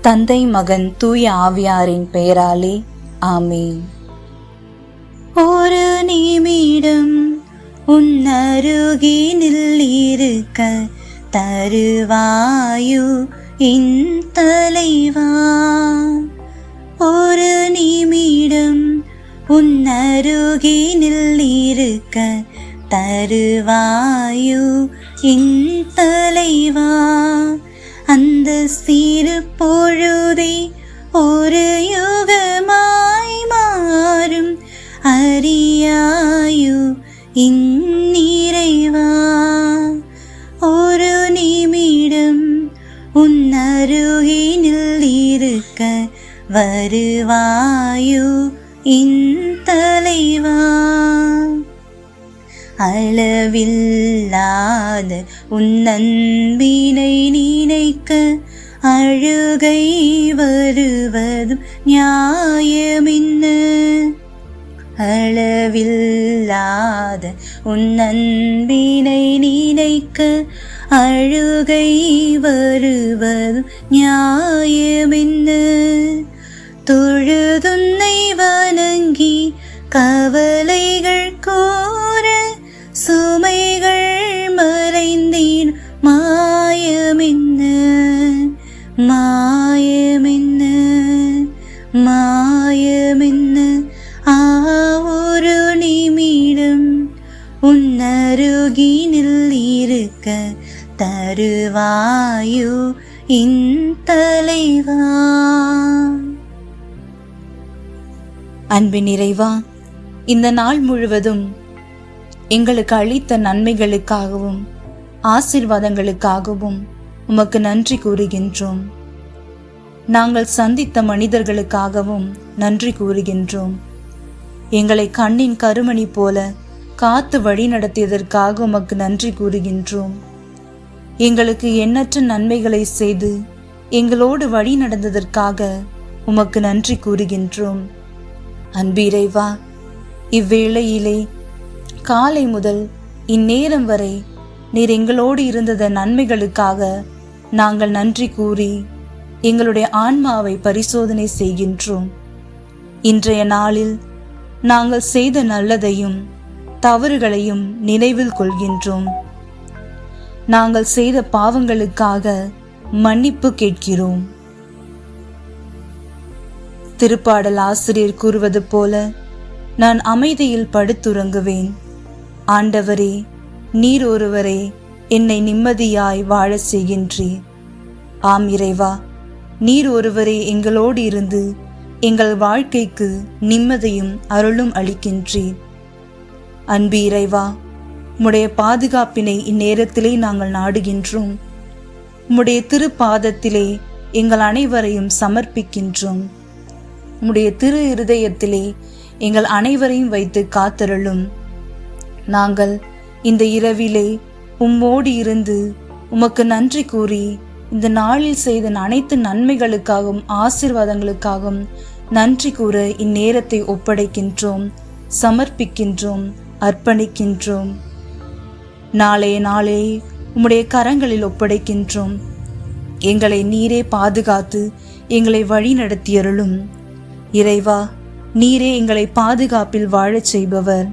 தந்தை மகன் தூய ஆவியாரின் பெயராலே ஆமென். ஒரு நிமிடம் உன்னருகினில் இருக்க தருவாயு இன் தலைவா. ஒரு நிமிடம் உன்னருகினில் நில்லிருக்க தருவாயு இன் தலைவா. அந்த சிறு பொழுதை ஒரு யுகமாய் மாறும். அறியாயு இந்நிறைவா? ஒரு நிமிடம் உன் அருகினில் இருக்க வருவாயு இன் தலைவா? அளவில்லாத உன்னன்பினை நினைக்க அழுகை வருவதும் நியாயமின்ன? அளவில்லாத உன்னன்பினை நினைக்க அழுகை வருவதும் நியாயமின்ன? தொழுதுன்னை வணங்கி கவர் மாயமென்ன ஆ ஒரு நிமிடம் உன்னருகினில் இருக்க தருவாயு இன் தலைவா? அன்பின் நிறைவா இந்த நாள் முழுவதும் எங்களுக்கு அளித்த நன்மைகளுக்காகவும் ஆசிர்வாதங்களுக்காகவும் உமக்கு நன்றி கூறுகின்றோம். நாங்கள் சந்தித்த மனிதர்களுக்காகவும் நன்றி கூறுகின்றோம். எங்களை கண்ணின் கருமணி போல காத்து வழி நடத்தியதற்காக உமக்கு நன்றி கூறுகின்றோம். எங்களுக்கு எண்ணற்ற நன்மைகளை செய்து எங்களோடு வழி நடந்ததற்காக உமக்கு நன்றி கூறுகின்றோம். அன்பீரைவா இவ்வேளையிலே காலை முதல் இந்நேரம் வரை நீர் எங்களோடு இருந்தத நன்மைகளுக்காக நாங்கள் நன்றி கூறி எங்களுடைய ஆன்மாவை பரிசோதனை செய்கின்றோம். இன்றைய நாளில் நாங்கள் செய்த நல்லதையும் தவறுகளையும் நினைவில் கொள்கின்றோம். நாங்கள் செய்த பாவங்களுக்காக மன்னிப்பு கேட்கிறோம். திருப்பாடல் ஆசிரியர் கூறுவது போல நான் அமைதியில் படுத்துறங்குவேன். ஆண்டவரே நீர் ஒருவரே என்னை நிம்மதியாய் வாழச் செய்கின்றீர். ஆம் இறைவா நீர் ஒருவரே எங்களோடு இருந்து எங்கள் வாழ்க்கைக்கு நிம்மதியும் அருளும் அளிக்கின்றீர். அன்பு இறைவா உம்முடைய பாதுகாப்பினை இந்நேரத்திலே நாங்கள் நாடுகின்றோம். உம்முடைய திருப்பாதத்திலே எங்கள் அனைவரையும் சமர்ப்பிக்கின்றோம். உம்முடைய திரு இருதயத்திலே எங்கள் அனைவரையும் வைத்து காத்தருளும். நாங்கள் இந்த இரவிலே உம்மோடு இருந்து உமக்கு நன்றி கூறி இந்த நாளில் செய்த அனைத்து நன்மைகளுக்காகவும் ஆசீர்வாதங்களுக்காகவும் நன்றி கூற இந்நேரத்தை ஒப்படைக்கின்றோம் சமர்ப்பிக்கின்றோம் அர்ப்பணிக்கின்றோம். நாளைய நாளே உம்முடைய கரங்களில் ஒப்படைக்கின்றோம். எங்களை நீரே பாதுகாத்து எங்களை வழி நடத்தியருளும். இறைவா நீரே எங்களை பாதுகாப்பில் வாழச் செய்பவர்.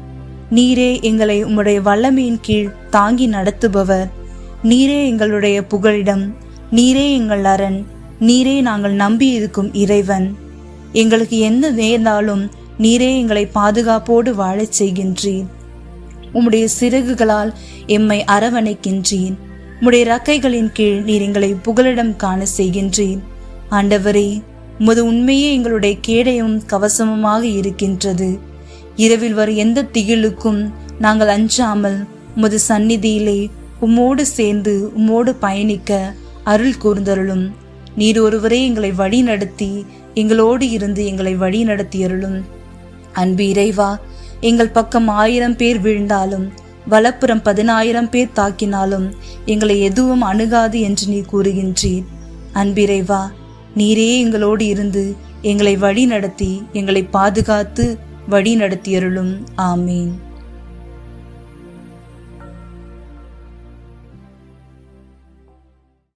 நீரே எங்களை உம்முடைய வல்லமையின் கீழ் தாங்கி நடத்துபவர். நீரே எங்களுடைய புகழிடம் நீரே எங்கள் அரண். நீரே நாங்கள் நம்பி இருக்கும் இறைவன். எங்களுக்கு எந்த நேர்ந்தாலும் நீரே எங்களை பாதுகாப்போடு வாழச் செய்கின்றீர். உம்முடைய சிறகுகளால் எம்மை அரவணைக்கின்றீர். உம்முடைய ரக்கைகளின் கீழ் நீர் எங்களை புகலிடம் காண செய்கின்றீர். ஆண்டவரே உமது உண்மையே எங்களுடைய கேடையும் கவசமுமாக இருக்கின்றது. இரவில் வரும் எந்த திகிலுக்கும் நாங்கள் அஞ்சாமல் உமது சந்நிதியிலே உம்மோடு சேர்ந்து உம்மோடு பயணிக்க அருள் கூர்ந்தருளும். நீர் ஒருவரே எங்களை வழி நடத்தி எங்களோடு இருந்து எங்களை வழி நடத்தியருளும். அன்பு இறைவா எங்கள் பக்கம் ஆயிரம் பேர் விழுந்தாலும் வலப்புறம் பதினாயிரம் பேர் தாக்கினாலும் எங்களை எதுவும் அணுகாது என்று நீ கூறுகின்றீர். அன்பிறைவா நீரே எங்களோடு இருந்து எங்களை வழி நடத்தி எங்களை பாதுகாத்து வழி நடத்தியருளும். ஆமீன்.